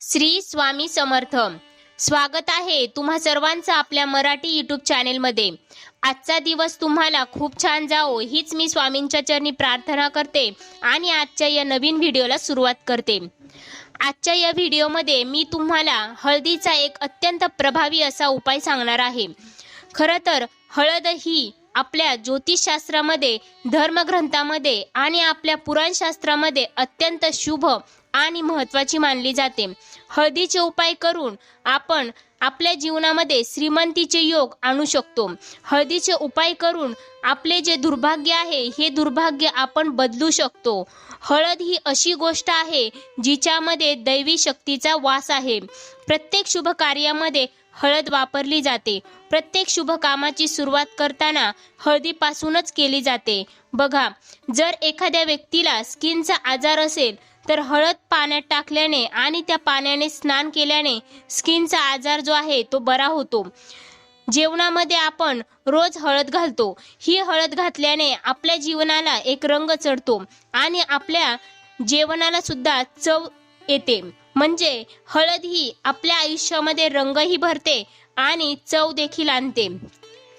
श्री स्वामी समर्थ. स्वागत आहे तुम्हा सर्वांचं आपल्या मराठी यूट्यूब चॅनेलमध्ये आजचा दिवस तुम्हाला खूप छान जाओ हीच मी स्वामींच्या चरणी प्रार्थना करते आणि आजच्या या नवीन व्हिडिओला सुरुवात करते. आजच्या या व्हिडिओमध्ये मी तुम्हाला हळदीचा एक अत्यंत प्रभावी असा उपाय सांगणार आहे. खरं तर हळद ही आपल्या ज्योतिषशास्त्रामध्ये धर्मग्रंथामध्ये आणि आपल्या पुराणशास्त्रामध्ये अत्यंत शुभ आणि महत्त्वाची मानली जाते. हळदीचे उपाय करून आपण आपल्या जीवनामध्ये श्रीमंतीचे योग आणू शकतो. हळदीचे उपाय करून आपले जे दुर्भाग्य आहे हे दुर्भाग्य आपण बदलू शकतो. हळद ही अशी गोष्ट आहे जिच्यामध्ये दैवी शक्तीचा वास आहे. प्रत्येक शुभ कार्यामध्ये हळद वापरली जाते. प्रत्येक शुभ कामाची सुरुवात करताना हळदीपासूनच केली जाते. बघा जर एखाद्या व्यक्तीला स्किनचा आजार असेल तर हळद पाण्यात टाकल्याने आणि त्या पाण्याने स्नान केल्याने स्किनचा आजार जो आहे तो बरा होतो. जेवणामध्ये आपण रोज हळद घालतो. ही हळद घातल्याने आपल्या जीवनाला एक रंग चढतो आणि आपल्या जेवणाला सुद्धा चव येते. म्हणजे हळद ही आपल्या आयुष्यामध्ये रंगही भरते आणि चव देखील आणते.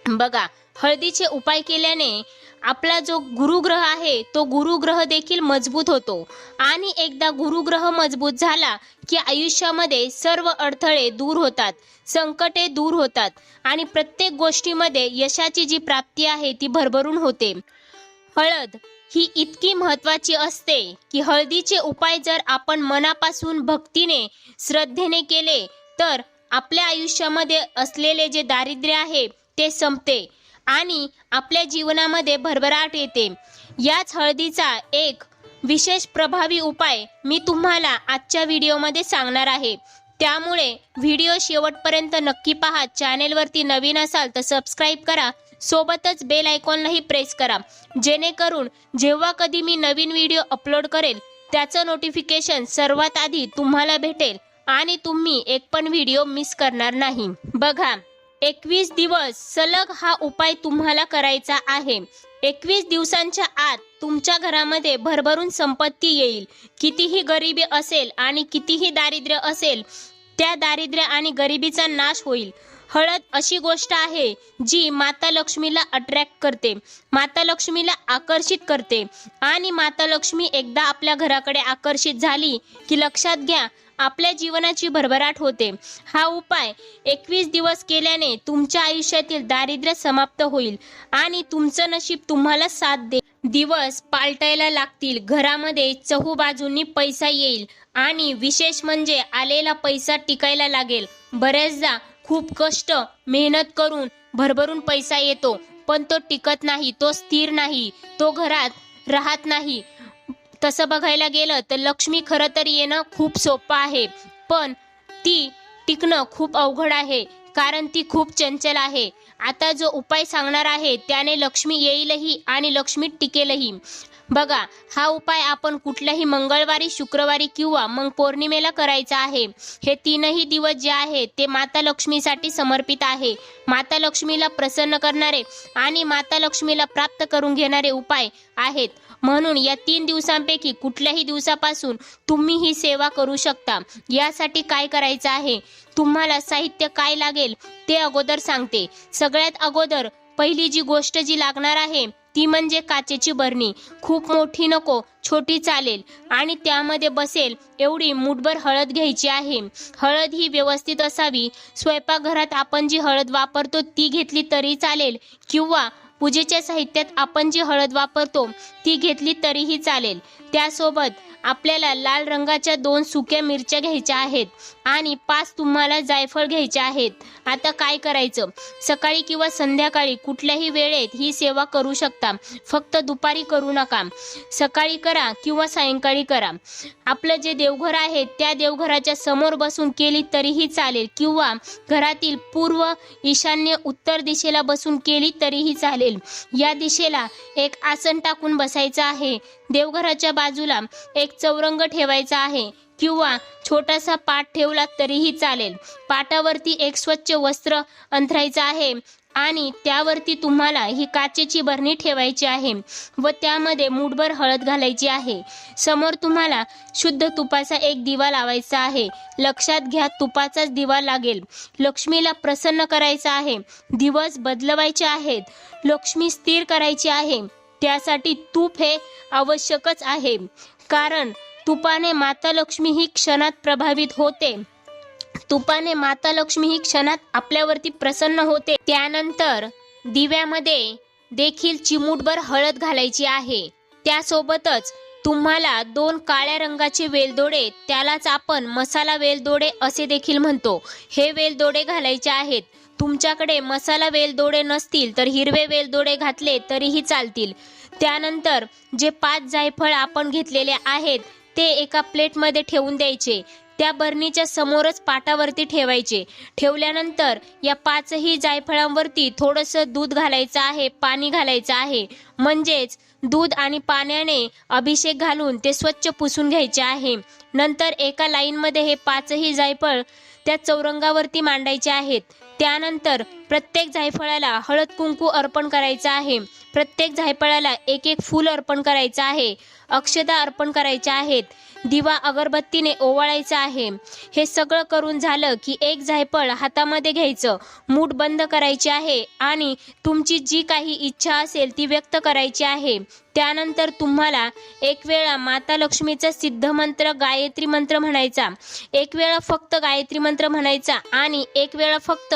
बघा हळदीचे उपाय केल्याने आपला जो गुरुग्रह आहे तो गुरुग्रह देखील मजबूत होतो. आणि एकदा गुरुग्रह मजबूत झाला की आयुष्यामध्ये सर्व अडथळे दूर होतात संकटे दूर होतात आणि प्रत्येक गोष्टीमध्ये यशाची जी प्राप्ती आहे ती भरभरून होते. हळद ही इतकी महत्वाची असते की हळदीचे उपाय जर आपण मनापासून भक्तीने श्रद्धेने केले तर आपल्या आयुष्यामध्ये असलेले जे दारिद्र्य आहे ते संपते. आणि आपल्या जीवनामध्ये भरभराट येते. याच हळदीचा एक विशेष प्रभावी उपाय मी तुम्हाला आजच्या व्हिडिओमध्ये सांगणार आहे. त्यामुळे व्हिडिओ शेवटपर्यंत नक्की पहा. चॅनेलवरती नवीन असाल तर सबस्क्राईब करा. सोबतच बेल आयकॉनलाही प्रेस करा. जेणेकरून जेव्हा कधी मी नवीन व्हिडिओ अपलोड करेल त्याचं नोटिफिकेशन सर्वात आधी तुम्हाला भेटेल आणि तुम्ही एक पण व्हिडिओ मिस करणार नाही. बघा एकवीस दिवस सलग हा उपाय तुम्हाला करायचा आहे. एकवीस दिवसांच्या आत तुमच्या घरामध्ये भरभरून संपत्ती येईल. कितीही गरिबी असेल आणि कितीही दारिद्र्य असेल त्या दारिद्र्य आणि गरिबीचा नाश होईल. हळद अशी गोष्ट आहे जी माता लक्ष्मीला अट्रॅक्ट करते. माता लक्ष्मीला आकर्षित करते. आणि माता लक्ष्मी एकदा आपल्या घराकडे आकर्षित झाली की लक्षात घ्या आपल्या जीवनाची भरभराट होते. हा उपाय एकवीस दिवस केल्याने तुमच्या आयुष्यातील दारिद्र्य समाप्त होईल आणि तुमचं नशीब तुम्हाला साथ दे. दिवस पालटायला लागतील. घरामध्ये चहूबाजूंनी पैसा येईल आणि विशेष म्हणजे आलेला पैसा टिकायला लागेल. बऱ्याचदा खूप कष्ट मेहनत करून भरभरून पैसा येतो पण तो टिकत नाही तो स्थिर नाही तो घरात राहत नाही. तसं बघायला गेलं तर लक्ष्मी खरं तर येणं खूप सोपं आहे. पण ती टिकणं खूप अवघड आहे. कारण ती खूप चंचल आहे. आता जो उपाय सांगणार आहे त्याने लक्ष्मी येईलही आणि लक्ष्मी टिकेलही. बघा हा उपाय आपण कुठल्याही मंगळवारी शुक्रवारी किंवा मग पौर्णिमेला करायचा आहे. हे तीनही दिवस जे आहे ते माता लक्ष्मीसाठी समर्पित आहे. माता लक्ष्मीला प्रसन्न करणारे आणि माता लक्ष्मीला प्राप्त करून घेणारे उपाय आहेत. म्हणून या तीन दिवसांपैकी कुठल्याही दिवसापासून तुम्ही ही सेवा करू शकता. यासाठी काय करायचं आहे? तुम्हाला साहित्य काय लागेल ते अगोदर सांगते. सगळ्यात अगोदर पहिली जी गोष्ट जी लागणार आहे ती म्हणजे काचेची बरणी. खूप मोठी नको छोटी चालेल. आणि त्यामध्ये बसेल एवढी मुठभर हळद घ्यायची आहे. हळद ही व्यवस्थित असावी. स्वयंपाकघरात आपण जी हळद वापरतो ती घेतली तरी चालेल. किंवा पूजेच्या साहित्यात आपण जी हळद वापरतो ती घेतली तरीही चालेल. त्यासोबत आपल्याला लाल रंगाच्या दोन सुक्या मिरच्या घ्यायच्या आहेत आणि पाच तुम्हाला जायफळ घ्यायचे आहेत. आता काय करायचं? सकाळी किंवा संध्याकाळी कुठल्याही वेळेत ही सेवा करू शकता. फक्त दुपारी करू नका. सकाळी करा किंवा सायंकाळी करा. आपलं जे देवघर आहे त्या देवघराच्या समोर बसून केली तरीही चालेल किंवा घरातील पूर्व ईशान्य उत्तर दिशेला बसून केली तरीही चालेल. या दिशेला एक आसन टाकून बसायचं आहे. देवघराच्या बाजूला एक चौरंग ठेवायचा आहे किंवा छोटासा पाट ठेवला तरीही चालेल. पाटावरती एक स्वच्छ वस्त्र अंथरायचं आहे आणि त्यावरती तुम्हाला ही काचेची बरणी ठेवायची आहे व त्यामध्ये मूठभर हळद घालायची आहे. समोर तुम्हाला शुद्ध तुपाचा एक दिवा लावायचा आहे. लक्षात घ्या तुपाचाच दिवा लागेल. लक्ष्मीला प्रसन्न करायचा आहे. दिवस बदलवायचे आहेत. लक्ष्मी स्थिर करायची आहे. त्यासाठी तूप हे आवश्यकच आहे. कारण तुपाने माता लक्ष्मी ही क्षणात प्रभावित होते. तुपाने माता लक्ष्मी ही क्षणात आपल्यावरती प्रसन्न होते. त्यानंतर दिव्यामध्ये देखील चिमूटभर हळद घालायची आहे. त्यासोबतच तुम्हाला दोन काळ्या रंगाचे वेलदोडे त्यालाच आपण मसाला वेलदोडे असे देखील म्हणतो. हे वेलदोडे घालायचे आहेत. तुमच्याकडे मसाला वेलदोडे नसतील तर हिरवे वेलदोडे घातले तरीही चालतील. त्यानंतर जे पाच जायफळ आपण घेतलेले आहेत ते एका प्लेटमध्ये ठेवून द्यायचे. त्या बरणीच्या समोरच पाटावरती ठेवायचे. ठेवल्यानंतर या पाचही जायफळांवरती थोडंसं दूध घालायचं आहे पाणी घालायचं आहे. म्हणजेच दूध आणि पाण्याने अभिषेक घालून ते स्वच्छ पुसून घ्यायचे आहे. नंतर एका लाईनमध्ये हे पाचही जायफळ त्या चौरंगावरती मांडायचे आहेत. त्यानंतर प्रत्येक जायफळाला हळद कुंकू अर्पण करायचं आहे. प्रत्येक जायफळाला एक एक फूल अर्पण करायचं आहे. अक्षता अर्पण करायच्या आहेत. दिवा अगरबत्तीने ओवाळायचा आहे. हे सगळं करून झालं की एक जायफळ हातामध्ये घ्यायचं. मूठ बंद करायचे आहे आणि तुमची जी काही इच्छा असेल ती व्यक्त करायची आहे. त्यानंतर तुम्हाला एक वेळा माता लक्ष्मीचा सिद्ध मंत्र गायत्री मंत्र म्हणायचा. एक वेळा फक्त गायत्री मंत्र म्हणायचा आणि एक वेळा फक्त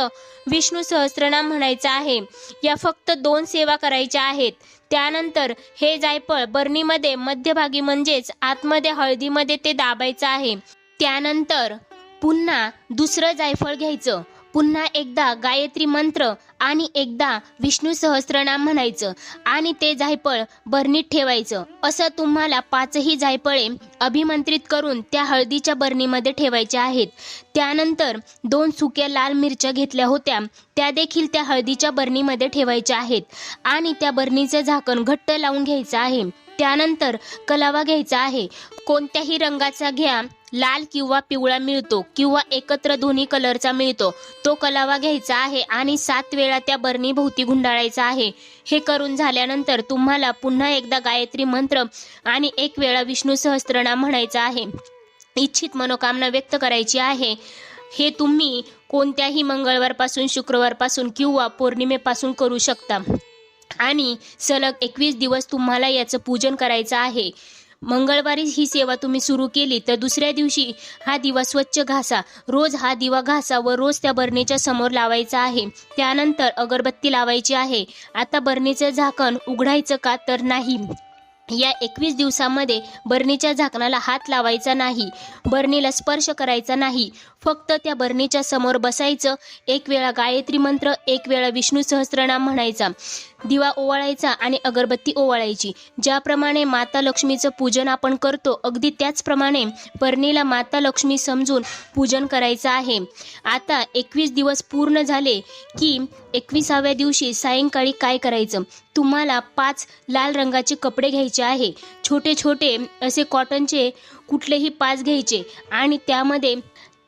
विष्णू सहस्रनाम म्हणायचा आहे. या फक्त दोन सेवा करायच्या आहेत. त्यानंतर हे जायफळ बरणीमध्ये मध्यभागी म्हणजेच आतमध्ये हळदीमध्ये ते दाबायचं आहे. त्यानंतर पुन्हा दुसरं जायफळ घ्यायचं. पुन्हा एकदा गायत्री मंत्र आणि एकदा विष्णू सहस्रनाम म्हणायचं आणि ते जायफळ बरणीत ठेवायचं. असं तुम्हाला पाचही जायफळे अभिमंत्रित करून त्या हळदीच्या बरणीमध्ये ठेवायच्या आहेत. त्यानंतर दोन सुक्या लाल मिरच्या घेतल्या होत्या. त्या देखील त्या हळदीच्या बरणीमध्ये ठेवायच्या आहेत आणि त्या बरणीचं झाकण घट्ट लावून घ्यायचं आहे. त्यानंतर कलावा घ्यायचा आहे. कोणत्याही रंगाचा घ्या लाल किंवा पिवळा मिळतो किंवा एकत्र दोन्ही कलरचा मिळतो. तो कलावा घ्यायचा आहे आणि सात वेळा त्या बरणी भोवती गुंडाळायचा आहे. हे करून झाल्यानंतर तुम्हाला पुन्हा एकदा गायत्री मंत्र आणि एक वेळा विष्णू सहस्त्रनाम म्हणायचा आहे. इच्छित मनोकामना व्यक्त करायची आहे. हे तुम्ही कोणत्याही मंगळवारपासून शुक्रवारपासून किंवा पौर्णिमेपासून करू शकता. आणि सलग एकवीस दिवस तुम्हाला याचं पूजन करायचं आहे. मंगळवारी ही सेवा तुम्ही सुरू केली तर दुसऱ्या दिवशी हा दिवा स्वच्छ घासा. रोज हा दिवा घासा व रोज त्या बरणीच्या समोर लावायचा आहे. त्यानंतर अगरबत्ती लावायची आहे. आता बरणीचं झाकण उघडायचं का तर नाही. या एकवीस दिवसामध्ये बरणीच्या झाकणाला हात लावायचा नाही. बरणीला स्पर्श करायचा नाही. फक्त त्या बरणीच्या समोर बसायचं. एक वेळा गायत्री मंत्र एक वेळा विष्णू सहस्रनाम म्हणायचा. दिवा ओवाळायचा आणि अगरबत्ती ओवाळायची. ज्याप्रमाणे माता लक्ष्मीचं पूजन आपण करतो अगदी त्याचप्रमाणे बरणीला माता लक्ष्मी समजून पूजन करायचं आहे. आता एकवीस दिवस पूर्ण झाले की एकविसाव्या दिवशी सायंकाळी काय करायचं? तुम्हाला पाच लाल रंगाचे कपडे घ्यायचे आहे. छोटे छोटे असे कॉटनचे कुठलेही पाच घ्यायचे आणि त्यामध्ये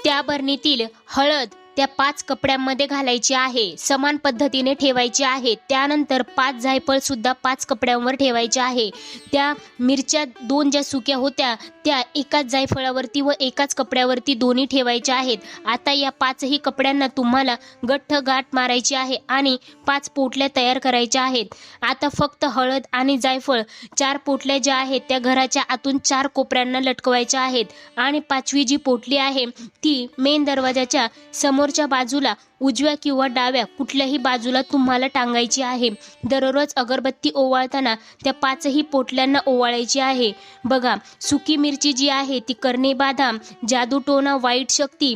त्या बरणीतील हळद त्या पाच कपड्यांमध्ये घालायची आहे. समान पद्धतीने ठेवायची आहे. त्यानंतर पाच जायफळ सुद्धा पाच कपड्यांवर ठेवायचे आहे. त्या मिरच्या दोन ज्या सुक्या होत्या त्या एकाच जायफळावरती व एकाच कपड्यावरती दोन्ही ठेवायच्या आहेत. आता या पाचही कपड्यांना तुम्हाला गठ्ठ गाठ मारायची आहे आणि पाच पोटल्या तयार करायच्या आहेत. आता फक्त हळद आणि जायफळ चार पोटल्या ज्या आहेत त्या घराच्या आतून चार कोपऱ्यांना लटकवायच्या आहेत. आणि पाचवी जी पोटली आहे ती मेन दरवाजाच्या समोर समोरच्या बाजूला उजव्या किंवा डाव्या कुठल्याही बाजूला तुम्हाला टांगायची आहे. दररोज अगरबत्ती ओवाळताना त्या पाचही पोटल्यांना ओवाळायची आहे. बघा सुकी मिरची जी आहे ती करणे बाधा जादूटोना वाईट शक्ती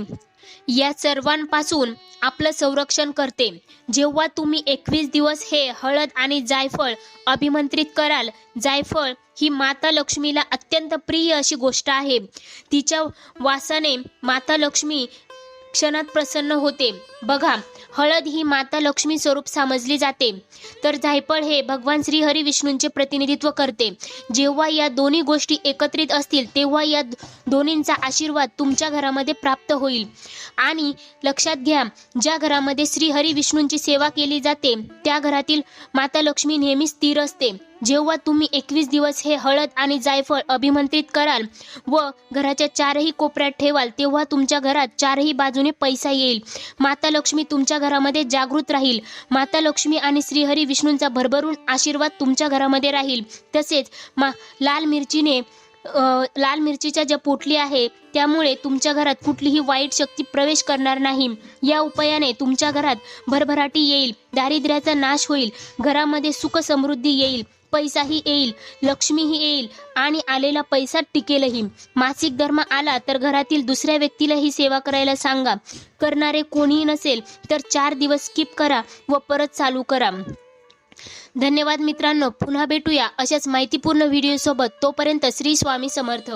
या सर्वांपासून आपलं संरक्षण करते. जेव्हा तुम्ही एकवीस दिवस हे हळद आणि जायफळ अभिमंत्रित कराल जायफळ ही माता लक्ष्मीला अत्यंत प्रिय अशी गोष्ट आहे. तिच्या वासाने माता लक्ष्मी क्षणात प्रसन्न होते. बघा हळद ही माता लक्ष्मी स्वरूप समजली जाते. तर जायफळ हे भगवान श्री हरी विष्णूंचे प्रतिनिधित्व करते. जेव्हा या दोन्ही गोष्टी एकत्रित असतील तेव्हा या दोन्हींचा आशीर्वाद तुमच्या घरामध्ये प्राप्त होईल. आणि लक्षात घ्या ज्या घरामध्ये श्री हरी विष्णूंची सेवा केली जाते त्या घरातील माता लक्ष्मी नेहमी स्थिर असते. जेव्हा तुम्ही एकवीस दिवस हे हळद आणि जायफळ अभिमंत्रित कराल व घराच्या चारही कोपऱ्यात ठेवाल तेव्हा तुमच्या घरात चारही बाजूने पैसा येईल. माता लक्ष्मी तुमच्या घरामध्ये जागृत राहील. माता लक्ष्मी आणि श्रीहरी विष्णूंचा भरभरून आशीर्वाद तुमच्या घरामध्ये राहील. तसेच मा लाल मिरचीने लाल मिरचीच्या ज्या पोटली आहे त्यामुळे तुमच्या घरात कुठलीही वाईट शक्ती प्रवेश करणार नाही. या उपायाने तुमच्या घरात भरभराटी येईल दारिद्र्याचा नाश होईल घरामध्ये सुख समृद्धी येईल पैसाही येईल लक्ष्मीही येईल आणि आलेला पैसा टिकेलही. मासिक धर्म आला तर घरातील दुसऱ्या व्यक्तीलाही सेवा करायला सांगा. करणारे कोणीही नसेल तर चार दिवस स्किप करा व परत चालू करा. धन्यवाद मित्रांनो. पुन्हा भेटूया अशाच माहितीपूर्ण व्हिडिओसोबत. तोपर्यंत श्री स्वामी समर्थ.